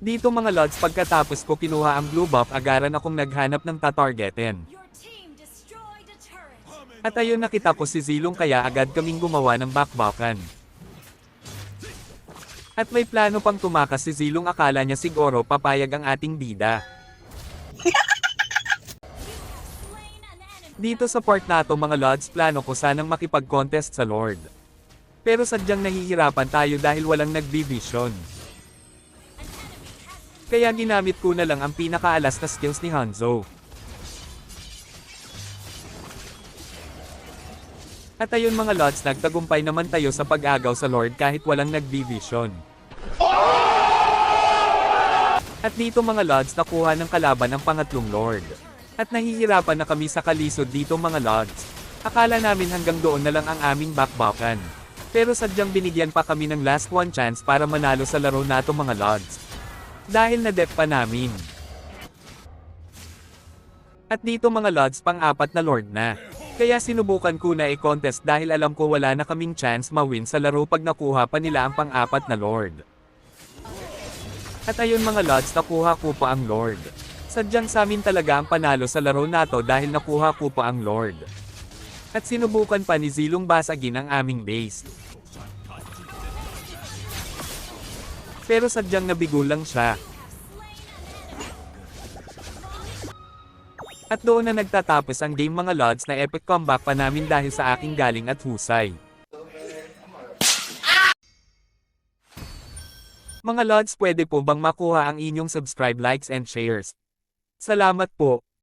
Dito mga lods pagkatapos ko kinuha ang blue buff agaran akong naghanap ng tatargetin. At ayun nakita ko si Zilong kaya agad kaming gumawa ng backbackan. At may plano pang tumakas si Zilong akala niya siguro papayag ang ating bida. Dito sa part na to mga lods plano ko sanang makipag-contest sa Lord. Pero sadyang nahihirapan tayo dahil walang nagbi-vision. Kaya ginamit ko na lang ang pinakaalas na skills ni Hanzo. At ayun mga lods nagtagumpay naman tayo sa pag-agaw sa Lord kahit walang nagbi-vision. At dito mga lods nakuha ng kalaban ang pangatlong Lord. At nahihirapan na kami sa kalisod dito mga lods. Akala namin hanggang doon na lang ang aming backbackan. Pero sadyang binigyan pa kami ng last one chance para manalo sa laro nato mga lods. Dahil na-dep pa namin. At dito mga lods pang-apat na lord na. Kaya sinubukan ko na i-contest dahil alam ko wala na kaming chance ma-win sa laro pag nakuha pa nila ang pang-apat na lord. At ayun mga lods nakuha ko pa ang lord. Sadyang sa amin talaga ang panalo sa laro nato dahil nakuha ko pa ang lord. At sinubukan pa ni Zilong basagin ang aming base. Pero sadyang nabigo lang siya. At doon na nagtatapos ang game mga lods na epic comeback pa namin dahil sa aking galing at husay. Mga lods pwede po bang makuha ang inyong subscribe likes and shares? Salamat po.